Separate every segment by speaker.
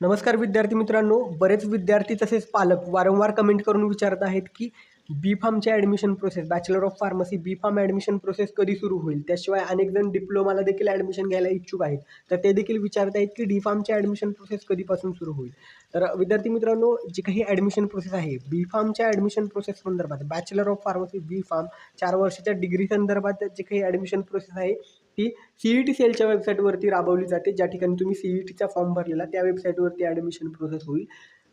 Speaker 1: नमस्कार विद्यार्थी मित्रांनो बरेच विद्यार्थी तसेच पालक वारंवार कमेंट करून विचारत आहेत की बी फार्मच्या admission process bachelor of pharmacy B pharm admission process कधी सुरू होईल? त्याशिवाय अनेक जण डिप्लोमाला देखील ॲडमिशन घ्यायला इच्छुक आहेत. तर ते देखील विचारत आहेत की डी फार्मची ॲडमिशन प्रोसेस कधीपासून सुरू होईल? तर विद्यार्थी मित्रांनो जी काही ॲडमिशन प्रोसेस आहे बी फार्मच्या ॲडमिशन प्रोसेस संदर्भात bachelor of pharmacy B pharm चार वर्षाच्या डिग्री संदर्भात जी काही ॲडमिशन प्रोसेस आहे ती सी ई टी सेलच्या वेबसाईटवरती राबवली जाते. ज्या ठिकाणी तुम्ही सी ई टीचा फॉर्म भरलेला त्या वेबसाईटवरती ॲडमिशन प्रोसेस होईल.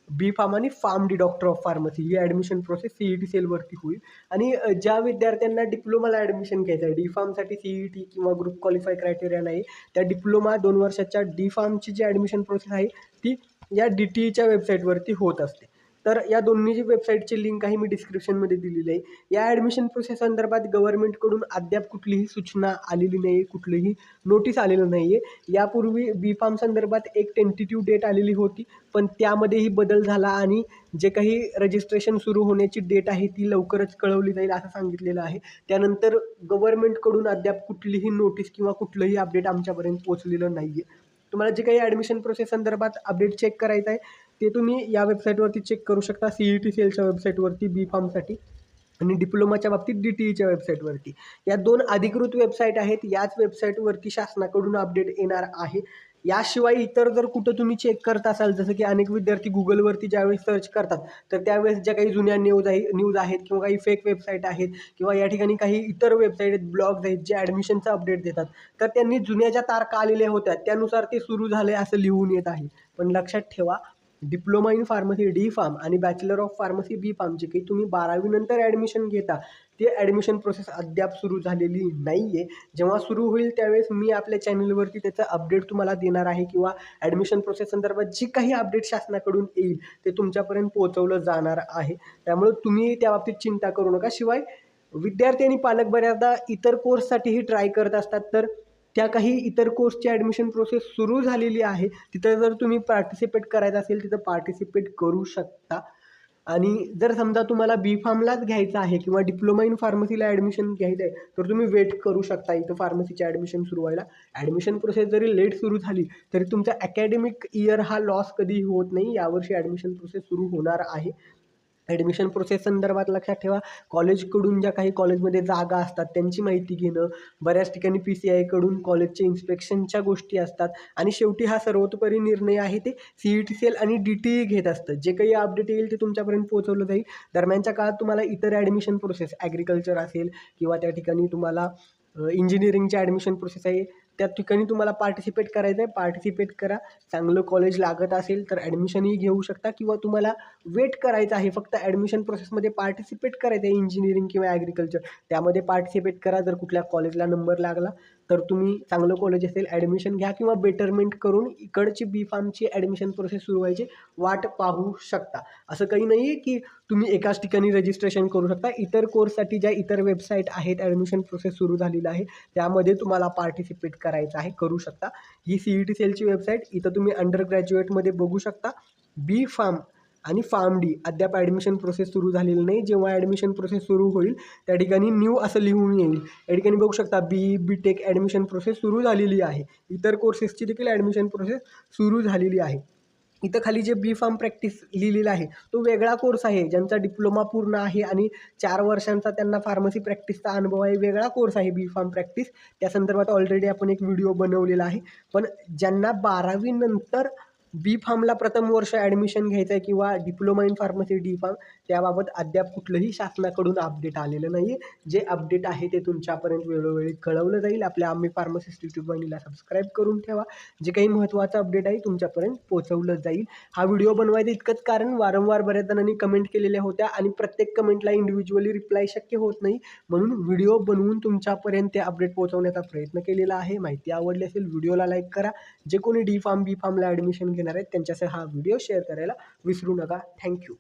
Speaker 1: बी फार्म आणि pharm D doctor of pharmacy he admission process C E T सेलवरती होईल. आणि ज्या विद्यार्थ्यांना डिप्लोमाला ॲडमिशन घ्यायचं आहे डी फार्मसाठी सी ई टी किंवा ग्रुप क्वालिफाय क्रायटेरिया नाही त्या डिप्लोमा दोन वर्षाच्या डी फार्मची जी ॲडमिशन प्रोसेस आहे ती या डी टी ईच्या वेबसाईटवरती होत असते. तर या दोन्ही वेबसाईटची लिंक आहे मी डिस्क्रिप्शनमध्ये दिलेली आहे. या ॲडमिशन प्रोसेस संदर्भात गव्हर्नमेंटकडून अद्याप कुठलीही सूचना आलेली नाही आहे कुठलीही नोटीस आलेलं नाही आहे यापूर्वी बी फार्म संदर्भात एक टेंटेटिव्ह डेट आलेली होती पण त्यामध्येही बदल झाला आणि जे काही रजिस्ट्रेशन सुरू होण्याची डेट आहे ती लवकरच कळवली जाईल असं सांगितलेलं आहे. त्यानंतर गव्हर्नमेंटकडून अद्याप कुठलीही नोटीस किंवा कुठलंही अपडेट आमच्यापर्यंत पोहोचलेलं नाही आहे तुम्हाला जे काही ॲडमिशन प्रोसेस संदर्भात अपडेट चेक करायचं आहे ते तुम्ही या वेबसाईटवरती चेक करू शकता सी ई टी सी एलच्या वेबसाईटवरती बी फॉर्मसाठी आणि डिप्लोमाच्या बाबतीत डी टी ईच्या वेबसाईटवरती या दोन अधिकृत वेबसाईट आहेत याच वेबसाईटवरती शासनाकडून अपडेट येणार आहे. याशिवाय इतर जर कुठं तुम्ही चेक करत असाल जसं की अनेक विद्यार्थी गुगलवरती ज्यावेळेस सर्च करतात तर त्यावेळेस ज्या काही जुन्या न्यूज आहे न्यूज आहेत किंवा काही फेक वेबसाईट आहेत किंवा या ठिकाणी काही इतर वेबसाईट आहेत ब्लॉग्स आहेत जे ॲडमिशनचं अपडेट देतात तर त्यांनी जुन्या ज्या तारखा आलेल्या होत्या त्यानुसार ते सुरू झाले असं लिहून येत आहे. पण लक्षात ठेवा diploma in pharmacy D pharm आणि bachelor of pharmacy B pharm जे काही तुम्ही बारावीनंतर ॲडमिशन घेता ते ॲडमिशन प्रोसेस अद्याप सुरू झालेली नाही आहे जेव्हा सुरू होईल त्यावेळेस मी आपल्या चॅनलवरती त्याचं अपडेट तुम्हाला देणार आहे किंवा ॲडमिशन प्रोसेस संदर्भात जी काही अपडेट शासनाकडून येईल ते तुमच्यापर्यंत पोहोचवलं जाणार आहे. त्यामुळे तुम्ही त्या बाबतीत चिंता करू नका. शिवाय विद्यार्थी आणि पालक बऱ्याचदा इतर कोर्ससाठीही ट्राय करत असतात तर त्या काही इतर कोर्सची ॲडमिशन प्रोसेस सुरू झालेली आहे. तिथं जर तुम्ही पार्टिसिपेट करायचं असेल तिथं पार्टिसिपेट करू शकता. आणि जर समजा तुम्हाला बी फार्मलाच घ्यायचं आहे किंवा डिप्लोमा इन फार्मसीला ॲडमिशन घ्यायचं आहे तर तुम्ही वेट करू शकता इथं फार्मसीच्या ॲडमिशन सुरू व्हायला. ॲडमिशन प्रोसेस जरी लेट सुरू झाली तरी तुमचा अकॅडमिक इयर हा लॉस कधीही होत नाही. यावर्षी ॲडमिशन प्रोसेस सुरू होणार आहे. ॲडमिशन प्रोसेस संदर्भात लक्षात ठेवा. कॉलेजकडून ज्या काही कॉलेजमध्ये जागा असतात त्यांची माहिती घेणं बऱ्याच ठिकाणी पी सी आयकडून कॉलेजचे इन्स्पेक्शनच्या गोष्टी असतात. आणि शेवटी हा सर्वतोपरी निर्णय आहे ते C E T C L आणि डी टी ई घेत असतं. जे काही अपडेट येईल ते तुमच्यापर्यंत पोहोचवलं जाईल. दरम्यानच्या काळात तुम्हाला इतर ॲडमिशन प्रोसेस ॲग्रिकल्चर असेल किंवा त्या ठिकाणी तुम्हाला इंजिनिअरिंगची ॲडमिशन प्रोसेस आहे त्या ठिकाणी तुम्हाला पार्टिसिपेट करायचं आहे पार्टिसिपेट करा. चांगलं कॉलेज लागत असेल तर ॲडमिशनही घेऊ शकता किंवा तुम्हाला वेट करायचं आहे. फक्त ॲडमिशन प्रोसेसमध्ये पार्टिसिपेट करायचं आहे इंजिनिअरिंग किंवा ॲग्रिकल्चर त्यामध्ये पार्टिसिपेट करा. जर कुठल्या कॉलेजला नंबर लागला तर तुम्ही चांगलं कॉलेज असेल ॲडमिशन घ्या किंवा बेटरमेंट करून इकडची बी फार्मची ॲडमिशन प्रोसेस सुरू व्हायची वाट पाहू शकता. असं काही नाही आहे की तुम्ही एकाच ठिकाणी रजिस्ट्रेशन करू शकता. इतर कोर्ससाठी ज्या इतर वेबसाईट आहेत ॲडमिशन प्रोसेस सुरू झालेलं आहे त्यामध्ये तुम्हाला पार्टिसिपेट करायचं आहे करू शकता. ही सी ई टी सेलची वेबसाईट इथं तुम्ही अंडर ग्रॅज्युएटमध्ये बघू शकता. बी फार्म आणि फार्म डी अद्याप ॲडमिशन प्रोसेस सुरू झालेली नाही. जेव्हा ॲडमिशन प्रोसेस सुरू होईल त्या ठिकाणी न्यू असं लिहून येईल. या ठिकाणी बघू शकता B B tech admission process सुरू झालेली आहे. इतर कोर्सेसची देखील ॲडमिशन प्रोसेस सुरू झालेली आहे. इथं खाली जे बी फार्म प्रॅक्टिस लिहिलेला आहे तो वेगळा कोर्स आहे ज्यांचा डिप्लोमा पूर्ण आहे आणि चार वर्षांचा त्यांना फार्मसी प्रॅक्टिसचा अनुभव आहे वेगळा कोर्स आहे बी फार्म प्रॅक्टिस त्या संदर्भात ऑलरेडी आपण एक व्हिडिओ बनवलेला आहे. पण ज्यांना बारावीनंतर बी फार्मला प्रथम वर्ष ॲडमिशन घ्यायचं आहे किंवा diploma in pharmacy D pharm त्याबाबत अद्याप कुठलंही शासनाकडून अपडेट आलेलं नाही आहे जे अपडेट आहे ते तुमच्यापर्यंत वेळोवेळी कळवलं जाईल. आपल्या आम्ही फार्मसिस्ट यूट्यूब वाहिनीला सबस्क्राईब करून ठेवा. जे काही महत्त्वाचं अपडेट आहे तुमच्यापर्यंत पोहोचवलं जाईल. हा व्हिडिओ बनवायचं इतकंच कारण वारंवार बऱ्याच जणांनी कमेंट केलेल्या होत्या आणि प्रत्येक कमेंटला इंडिव्हिज्युअली रिप्लाय शक्य होत नाही. म्हणून व्हिडिओ बनवून तुमच्यापर्यंत ते अपडेट पोहोचवण्याचा प्रयत्न केलेला आहे. माहिती आवडली असेल व्हिडिओला लाईक करा. जे कोणी डी फार्म बी फार्मला ॲडमिशन घेणार आहेत. त्यांच्यासह हा व्हिडिओ शेअर करायला विसरू नका. थँक्यू.